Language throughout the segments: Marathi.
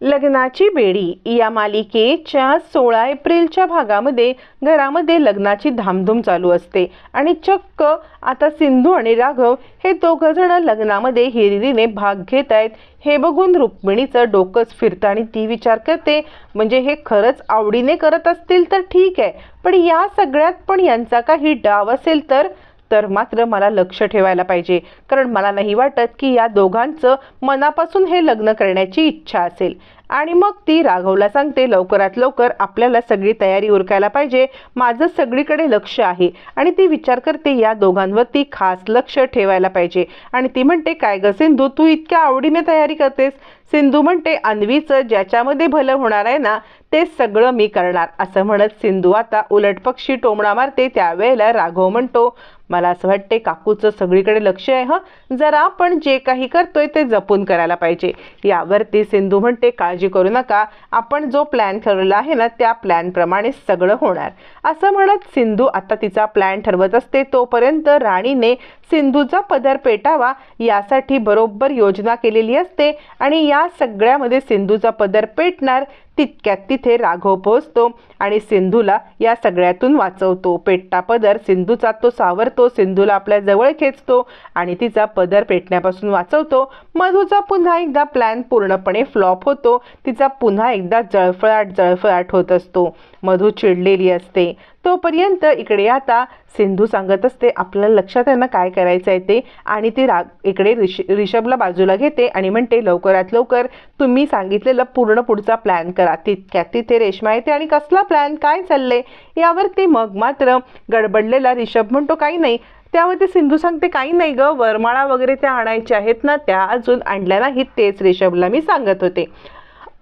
लग्नाची बेडी. या मालिकेच्या सोळा एप्रिलच्या भागामध्ये घरामध्ये लग्नाची धामधूम चालू असते आणि चक्क आता सिंधू आणि राघव हे दोघंजण लग्नामध्ये हिरिरीने भाग घेत आहेत. हे बघून रुक्मिणीचं डोकंच फिरतं आणि ती विचार करते म्हणजे हे खरंच आवडीने करत असतील तर ठीक आहे पण या सगळ्यात पण यांचा काही डाव असेल तर तर मात्र मला लक्ष ठेवायला पाहिजे. कारण मला नाही वाटत की या दोघांचं मनापासून हे लग्न करण्याची इच्छा असेल. आणि मग ती राघवला सांगते लवकरात लवकर आपल्याला सगळी तयारी उरकायला पाहिजे. माझं सगळीकडे लक्ष आहे. आणि ती विचार करते या दोघांवरती खास लक्ष ठेवायला पाहिजे. आणि ती म्हणते काय ग सिंधू तू इतक्या आवडीने तयारी करतेस. सिंधू म्हणते अन्वीचं ज्याच्यामध्ये भलं होणार आहे ना ते सगळं मी करणार. असं म्हणत सिंधू आता उलटपक्षी टोमणा मारते. त्यावेळेला राघव म्हणतो मला असं वाटते काकूचं सगळीकडे लक्ष आहे हं. जरा आपण जे काही करतोय ते जपून करायला पाहिजे. यावरती सिंधू म्हणते काळजी करू नका. आपण जो प्लॅन ठरवला आहे ना त्या प्लॅनप्रमाणे सगळं होणार. असं म्हणत सिंधू आता तिचा प्लॅन ठरवत असते तोपर्यंत राणीने सिंधूचा पदर पेटावा यासाठी बरोबर योजना केलेली असते आणि या सगळ्यामध्ये सिंधूचा पदर पेटणार तितक्यात तिथे राघव पोहोचतो आणि सिंधूला या सगळ्यातून वाचवतो. पेटता पदर सिंधूचा तो सावरतो सिंधूला आपल्या जवळ खेचतो आणि तिचा पदर पेटण्यापासून वाचवतो. मधूचा पुन्हा एकदा प्लॅन पूर्णपणे फ्लॉप होतो. तिचा पुन्हा एकदा जळफळाट जळफळाट होत असतो. मधू चिडलेली असते. तोपर्यंत इकडे आता सिंधू सांगत असते आपल्याला लक्षात आहे ना काय करायचं आहे ते? आणि ती राग इकडे ऋष रिषभला बाजूला घेते आणि म्हणते लवकरात लवकर तुम्ही सांगितलेलं पूर्ण पुढचा प्लॅन करा. तितक्यात तिथे रेश्मा येते आणि कसला प्लॅन काय चाललंय? यावरती मग मात्र गडबडलेला रिषभ म्हणतो काही नाही. त्यावरती सिंधू सांगते काही नाही ग. वरमाळा वगैरे त्या आणायच्या आहेत ना त्या अजून आणल्या नाहीत तेच रिषभला मी सांगत होते.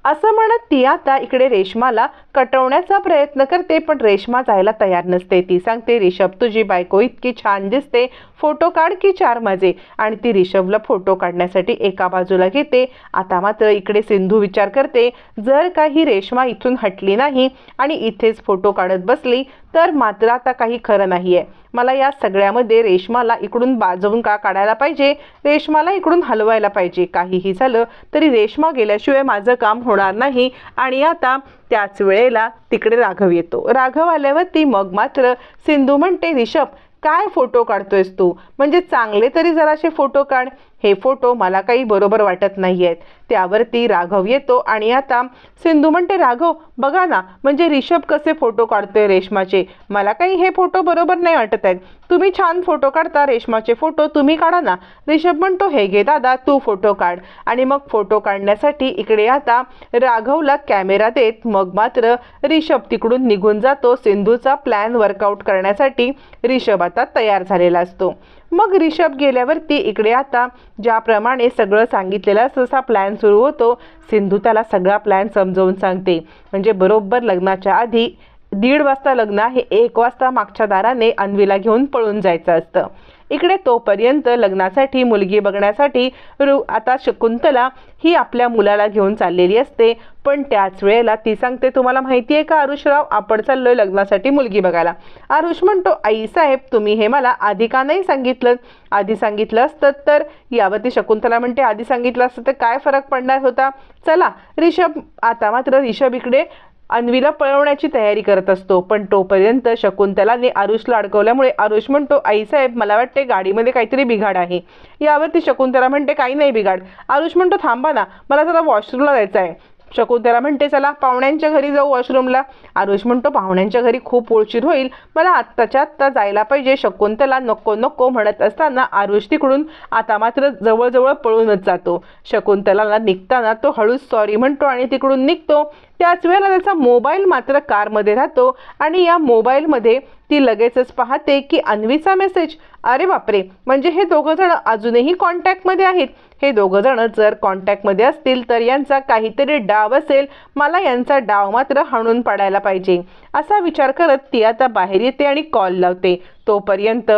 असं म्हणत ती आता इकडे रेशमाला कटवण्याचा प्रयत्न करते पण रेशमा जायला तयार नसते. ती सांगते रिषभ तुझी बायको इतकी छान दिसते फोटो काढ की चार माझे आणि ती रिषभला फोटो काढण्यासाठी एका बाजूला घेते. आता मात्र इकडे सिंधू विचार करते जर काही रेशमा इथून हटली नाही आणि इथेच फोटो काढत बसली तर मात्र आता काही खरं नाही आहे मला या सगळ्यामध्ये रेशमाला इकडून बाजवून का काढायला पाहिजे? रेशमाला इकडून हलवायला पाहिजे. काहीही झालं तरी रेशमा गेल्याशिवाय माझं काम होणार नाही आणि आता त्याच वेळेला तिकडे राघव येतो. राघव आल्यावरती मग मात्र सिंधू म्हणते रिषभ काय फोटो काढतोयस तू? म्हणजे चांगले तरी जराशे फोटो काढ. हे फोटो मला काही बरोबर वाटत नाही आहेत त्यावरती राघव येतो आणि आता सिंधू म्हणते राघव बघा ना म्हणजे रिषभ कसे फोटो काढतोय रेशमाचे? मला काही हे फोटो बरोबर नाही वाटत आहेत. तुम्ही छान फोटो काढता रेशमाचे फोटो तुम्ही काढा ना. रिषभ म्हणतो हे घे दादा तू फोटो काढ. आणि मग फोटो काढण्यासाठी इकडे आता राघवला कॅमेरा देत मग मात्र रिषभ तिकडून निघून जातो. सिंधूचा प्लॅन वर्कआउट करण्यासाठी रिषभ आता तयार झालेला असतो. मग रिषभ गेल्यावरती इकडे आता. ज्याप्रमाणे सगळं सांगितलेलं तसा प्लॅन सुरू होतो सिंधू त्याला सगळा प्लॅन समजावून सांगते. म्हणजे बरोबर लग्नाच्या आधी दीड वाजता लग्न आहे एक वाजता मागच्या दाराने अन्वीला घेऊन पळून जायचं असतं. इकडे तोपर्यंत लग्नासाठी मुलगी बघण्यासाठी रु आता शकुंतला ही आपल्या मुलाला घेऊन चाललेली असते. पण त्याच वेळेला ती सांगते तुम्हाला माहिती आहे का आरुषराव? आपण चाललोय लग्नासाठी मुलगी बघायला. आरुष म्हणतो आई साहेब तुम्ही हे मला आधी का नाही सांगितलं? आधी सांगितलं असतं तर? यावरती शकुंतला म्हणते आधी सांगितलं असतं तर काय फरक पडणार होता? चला रिषभ आता मात्र रिषभ इकडे अन्वीला पळवण्याची तयारी करत असतो पण तोपर्यंत शकुंतलाने आरुषला अडकवल्यामुळे आरुष म्हणतो आईसाहेब मला वाटते गाडीमध्ये काहीतरी बिघाड आहे. यावरती शकुंतला म्हणते काही नाही बिघाड. आरुष म्हणतो थांबा ना मला जरा वॉशरूमला जायचं आहे. शकुंतला म्हणते चला पाहुण्यांच्या घरी जाऊ वॉशरूमला. आरुष म्हणतो पाहुण्यांच्या घरी खूप उशीर होईल मला आत्ताच्या आत्ता जायला पाहिजे शकुंतला नको नको म्हणत असताना आरुष तिकडून आता मात्र जवळजवळ पळूनच जातो. शकुंतलाला निघताना तो हळूच सॉरी म्हणतो आणि तिकडून निघतो. त्याच वेळेला त्याचा मोबाईल मात्र कारमध्ये राहतो आणि या मोबाईलमध्ये ती लगेचच पाहते की अन्वीचा मेसेज अरे बापरे म्हणजे हे दोघं जण अजूनही कॉन्टॅक्टमध्ये आहेत. हे दोघं जण जर कॉन्टॅक्टमध्ये असतील तर यांचा काहीतरी डाव असेल. मला यांचा डाव मात्र हाणून पाडायला पाहिजे. असा विचार करत ती आता बाहेर येते आणि कॉल लावते. तोपर्यंत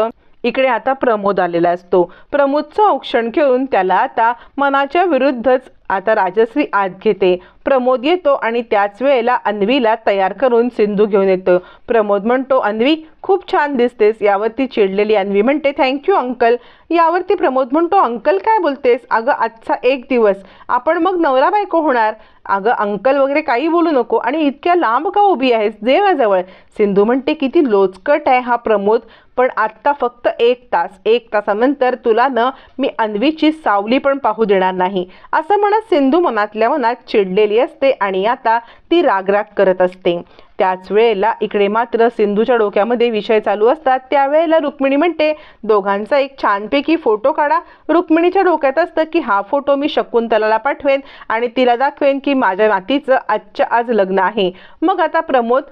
इकडे आता प्रमोद आलेला असतो. प्रमोदचं औक्षण घेऊन त्याला आता मनाच्या विरुद्धच आता राजश्री आत घेते. प्रमोद येतो आणि त्याच वेळेला अन्वीला तयार करून सिंधू घेऊन येतो. प्रमोद म्हणतो अन्वी खूप छान दिसतेस. यावरती चिडलेली अन्वी म्हणते थँक्यू अंकल यावरती प्रमोद म्हणतो अंकल काय बोलतेस? अगं आजचा एक दिवस. आपण मग नवरा बायको होणार. अगं अंकल वगैरे काही बोलू नको आणि इतक्या लांब का उभी आहेस? जे माझ्याजवळ सिंधू म्हणते किती लोचकट आहे हा प्रमोद. पण आत्ता फक्त एक तास एक तासानंतर तुला न मी अन्वीची सावली पण पाहू देणार नाही. असं म्हणत सिंधू मनातल्या मनात चिडलेली असते आणि आता ती रागराग करत असते. त्याच वेळेला इकडे मात्र सिंधूच्या डोक्यामध्ये विषय चालू असतात. त्यावेळेला रुक्मिणी म्हणते दोघांचा एक छानपैकी फोटो काढा. रुक्मिणीच्या डोक्यात असतं की हा फोटो मी शकुंतलाला पाठवेन आणि तिला दाखवेन की माझ्या नातीचं आजच्या आज लग्न आहे. मग आता प्रमोद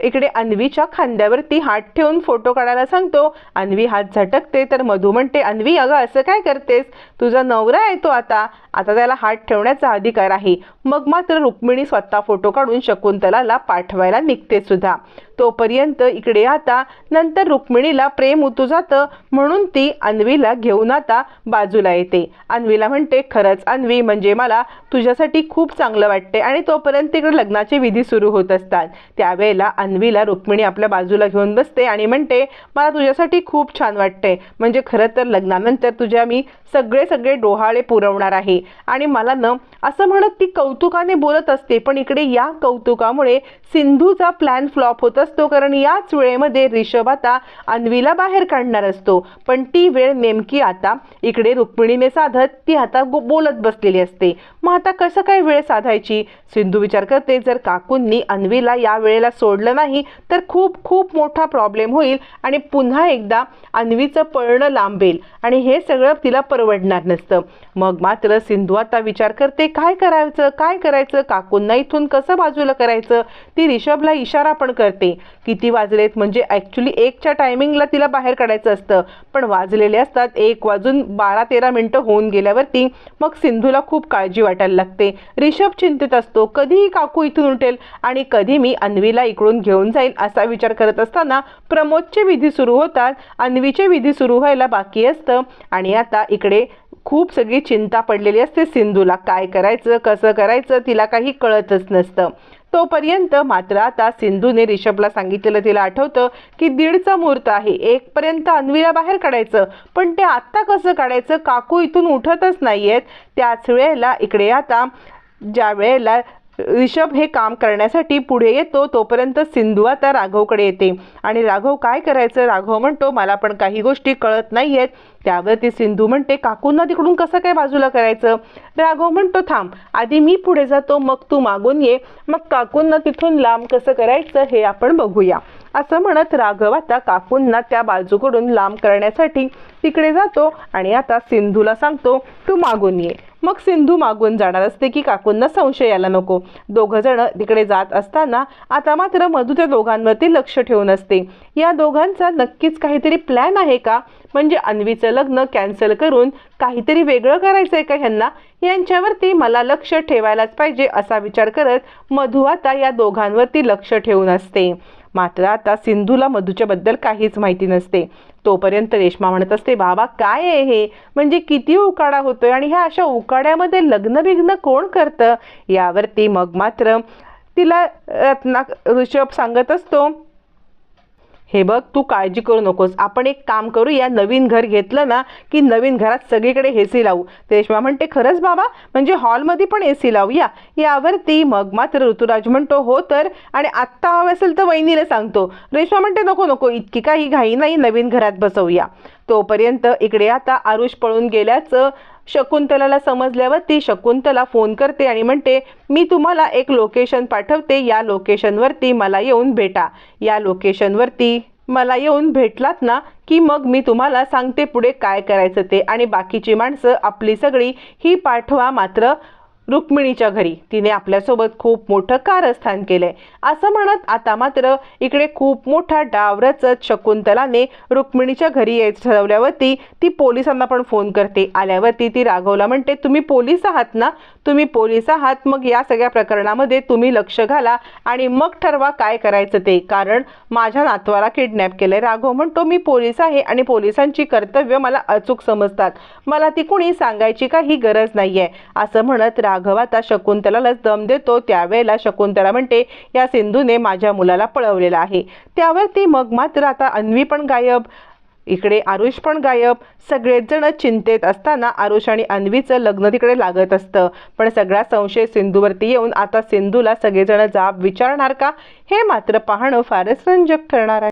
इकडे अन्वीच्या खांद्यावरती हात ठेवून फोटो काढायला सांगतो अन्वी हात झटकते. तर मधू म्हणते अन्वी अगं असं काय करतेस? तुझा नवरा आहे तो आता. आता त्याला हात ठेवण्याचा अधिकार आहे. मग मात्र रुक्मिणी स्वतः फोटो काढून शकुंतलाला पाठवायला निघते सुद्धा. तोपर्यंत इकडे आता नंतर रुक्मिणीला प्रेम उतू जातं म्हणून ती अन्वीला घेऊन आता बाजूला येते. अन्वीला म्हणते खरंच अन्वी म्हणजे मला तुझ्यासाठी खूप चांगलं वाटते. आणि तोपर्यंत इकडे लग्नाचे विधी सुरू होत असतात. त्यावेळेला अन्वीला रुक्मिणी आपल्या बाजूला घेऊन बसते आणि म्हणते मला तुझ्यासाठी खूप छान वाटते. म्हणजे खरं तर लग्नानंतर तुझ्या मी सगळे सगळे डोहाळे पुरवणार आहे. आणि मला न असं म्हणत ती कौतुकाने बोलत असते. पण इकडे या कौतुकामुळे सिंधूचा प्लॅन फ्लॉप होत असतो कारण याच वेळेमध्ये रिषभ आता अन्वीला बाहेर काढणार असतो. पण ती वेळ नेमकी आता इकडे रुक्मिणीने साधत ती आता गो- बोलत बसलेली असते. मग आता कसं काय वेळ साधायची? सिंधू विचार करते जर काकूंनी अन्वीला या वेळेला सोडलं नाही तर खूप खूप मोठा प्रॉब्लेम होईल आणि पुन्हा एकदा अन्वीचं पळणं लांबेल आणि हे सगळं तिला परवडणार नसतं. मग मात्र सिंधू आता विचार करते काय करायचं? काय करायचं? काकूंना इथून कसं बाजूला करायचं? ती रिषभला इशारा पण करते. किती वाजलेत? म्हणजे ॲक्च्युली एकच्या टायमिंगला तिला बाहेर काढायचं असतं. पण वाजलेले असतात एक वाजून बारा तेरा मिनटं होऊन गेल्यावरती मग सिंधूला खूप काळजी वाटायला लागते. रिषभ चिंतित असतो कधीही काकू इथून उठेल आणि कधी मी अन्वीला इकडून घेऊन जाईल असा विचार करत असताना प्रमोदचे विधी सुरू होतात अन्वीचे विधी सुरू व्हायला बाकी असतं आणि आता इकडे खूप सगळी चिंता पडलेली असते सिंधूला. काय करायचं कसं करायचं तिला काही कळतच नसतं. तोपर्यंत मात्र आता सिंधूने रिषभला सांगितलेलं तिला आठवतं की दीडचा मुहूर्त आहे. एकपर्यंत अन्वीला बाहेर काढायचं. पण ते आत्ता कसं काढायचं? काकू इथून उठतच नाही आहेत त्याच वेळेला इकडे आता ज्या वेळेला रिषभ हे काम करण्यासाठी पुढे येतो तोपर्यंत सिंधू आता राघवकडे येते. आणि राघव काय करायचं? राघव म्हणतो मला पण काही गोष्टी कळत नाही आहेत त्यावरती सिंधू म्हणते काकूंना तिकडून कसं काय बाजूला करायचं? राघव म्हणतो थांब आधी मी पुढे जातो मग तू मागून ये. मग काकूंना तिथून लांब कसं करायचं हे आपण बघूया. असं म्हणत राघव आता काकूंना त्या बाजूकडून लांब करण्यासाठी तिकडे जातो आणि आता सिंधूला सांगतो तू मागून ये. मग सिंधू मागून जाणार असते की काकूंना संशय यायला नको. दोघं जण तिकडे जात असताना आता मात्र मधू त्या दोघांवरती लक्ष ठेवून असते. या दोघांचा नक्कीच काहीतरी प्लॅन आहे का? म्हणजे अन्वीचं लग्न कॅन्सल करून काहीतरी वेगळं करायचं आहे का ह्यांना? यांच्यावरती मला लक्ष ठेवायलाच पाहिजे असा विचार करत मधू आता या दोघांवरती लक्ष ठेवून असते. मात्र आता सिंधूला मधूच्या बद्दल काहीच माहिती नसते. तोपर्यंत रेश्मा म्हणत असते बाबा काय आहे हे? म्हणजे किती उकाडा होतोय आणि ह्या अशा उकाड्यामध्ये लग्न बिग्न कोण करतं? यावरती मग मात्र तिला रत्ना ऋषभ सांगत असतो हे बघ तू काळजी करू नकोस. आपण एक काम करू या नवीन घर घेतलं ना की नवीन घरात सगळीकडे ए सी लावू. रेश्मा म्हणते खरंच बाबा? म्हणजे हॉलमध्ये पण ए सी लावूया यावरती मग मात्र ऋतुराज म्हणतो हो तर. आणि आत्ता हवं असेल तर वहिनीला सांगतो. रेश्मा म्हणते नको नको इतकी काही घाई नाही नवीन घरात बसवूया. तोपर्यंत इकडे आता आरुष पळून गेल्याचं शकुंतलाला समजल्यावर ती शकुंतला फोन करते आणि म्हणते मी तुम्हाला एक लोकेशन पाठवते. या लोकेशनवरती मला येऊन भेटा. या लोकेशनवरती मला येऊन भेटलात ना की मग मी तुम्हाला सांगते पुढे काय करायचं ते. आणि बाकीची माणसं आपली सगळी ही पाठवा मात्र रुक्मिणीच्या घरी. तिने आपल्यासोबत खूप मोठं कारस्थान केलंय. असं म्हणत आता मात्र इकडे खूप मोठा डाव रचत शकुंतलाने रुक्मिणीच्या घरी यायचं ठरवल्यावरती ती पोलिसांना पण फोन करते. आल्यावरती ती राघवला म्हणते तुम्ही पोलीस आहात ना? तुम्ही पोलीस आहात मग या सगळ्या प्रकरणामध्ये तुम्ही लक्ष घाला आणि मग ठरवा काय करायचं ते. कारण माझ्या नातवाला किडनॅप केलंय. राघव म्हणतो मी पोलीस आहे आणि पोलिसांची कर्तव्य मला अचूक समजतात. मला ती कुणी सांगायची काही गरज नाहीये. असं म्हणत राघव आता शकुंतलालाच दम देतो त्यावेळेला शकुंतला म्हणते या सिंधूने माझ्या मुलाला पळवलेलं आहे. त्यावरती मग मात्र आता अन्वी पण गायब इकडे आरुष पण गायब. सगळेच जण चिंतेत असताना आरुष आणि अन्वीचं लग्न तिकडे लागत असतं. पण सगळा संशय सिंधूवरती येऊन आता सिंधूला सगळेजण जाब विचारणार का? हे मात्र पाहणं फारच रंजक ठरणार आहे.